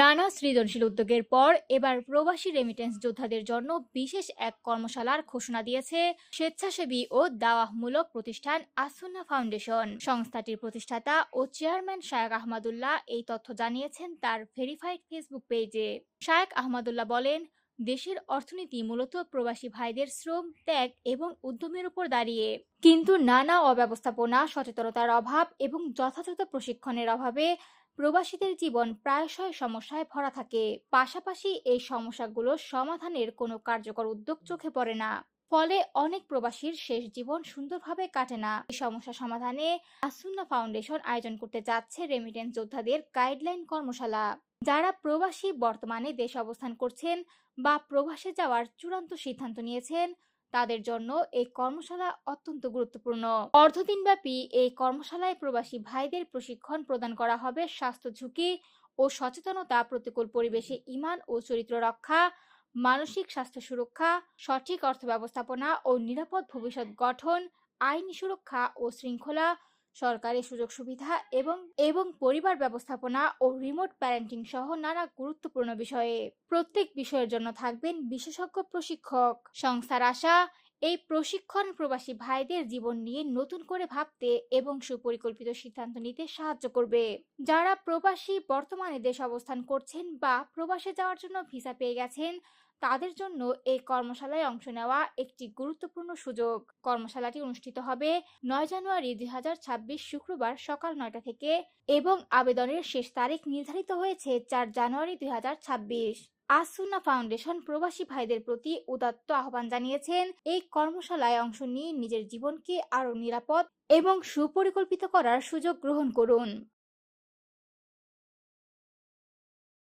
নানা সৃজনশীল উদ্যোগের পর এবার প্রবাসী রেমিটেন্স যোদ্ধাদের জন্য বিশেষ এক কর্মশালার ঘোষণা দিয়েছে স্বেচ্ছাসেবী ও দাওয়াহমূলক প্রতিষ্ঠান আসুন্না ফাউন্ডেশন। সংস্থাটির প্রতিষ্ঠাতা ও চেয়ারম্যান শায়েক আহমদুল্লাহ এই তথ্য জানিয়েছেন তার ভেরিফাইড ফেসবুক পেজে। শায়েক আহমদুল্লাহ বলেন, দেশের অর্থনীতি মূলত প্রবাসী ভাইদের শ্রম, ত্যাগ এবং উদ্যমের উপর দাঁড়িয়ে। কিন্তু নানা অব্যবস্থাপনা, সচেতনতার অভাব এবং যথাযথ প্রশিক্ষণের অভাবে প্রবাসীদের জীবন প্রায়শই সমস্যায় ভরা থাকে। পাশাপাশি এই সমস্যাগুলো সমাধানের কোনো কার্যকর উদ্যোগ চোখে পড়ে না। ফলে অনেক প্রবাসীর শেষ জীবন সুন্দরভাবে কাটে না। এই সমস্যা সমাধানে আসুন্না ফাউন্ডেশন আয়োজন করতে যাচ্ছে রেমিটেন্স যোদ্ধাদের গাইডলাইন কর্মশালা। যারা প্রবাসী বর্তমানে দেশে অবস্থান করছেন বা প্রবাসে যাওয়ার চূড়ান্ত সিদ্ধান্ত নিয়েছেন তাদের জন্য এই কর্মশালা অত্যন্ত গুরুত্বপূর্ণ। অর্ধদিনব্যাপী এই কর্মশালায় প্রবাসী ভাইদের প্রশিক্ষণ প্রদান করা হবে স্বাস্থ্য ঝুঁকি ও সচেতনতা প্রতিকূল পরিবেশে ইমান ও চরিত্র রক্ষা, মানসিক স্বাস্থ্য সুরক্ষা, সঠিক অর্থ ব্যবস্থাপনা ও নিরাপদ ভবিষ্যৎ গঠন, আইনি সুরক্ষা ও শৃঙ্খলা সরকারি সুযোগ সুবিধা এবং এবং পরিবার ব্যবস্থাপনা ও রিমোট প্যারেন্টিং সহ নানা গুরুত্বপূর্ণ বিষয়ে প্রত্যেক বিষয়ের জন্য থাকবেন বিশেষজ্ঞ প্রশিক্ষক। সংস্থার আশা এই প্রশিক্ষণ প্রবাসী ভাইদের জীবন নিয়ে নতুন করে ভাবতে এবং সুপরিকল্পিত সিদ্ধান্ত নিতে সাহায্য করবে। যারা প্রবাসী বর্তমানে দেশ অবস্থান করছেন বা প্রবাসে যাওয়ার জন্য ভিসা পেয়ে গেছেন, তাদের জন্য এই কর্মশালায় অংশ নেওয়া একটি গুরুত্বপূর্ণ সুযোগ। কর্মশালাটি অনুষ্ঠিত হবে নয় জানুয়ারি দুই হাজার ছাব্বিশ শুক্রবার সকাল নয়টা থেকে এবং আবেদনের শেষ তারিখ নির্ধারিত হয়েছে চার জানুয়ারি দুই হাজার ছাব্বিশ। আসুনা ফাউন্ডেশন প্রবাসী ভাইদের প্রতি উদাত্ত আহ্বান জানিয়েছেন। এই কর্মশালায় অংশ নিয়ে নিজের জীবনকে আরও নিরাপদ এবং সুপরিকল্পিত করার সুযোগ গ্রহণ করুন।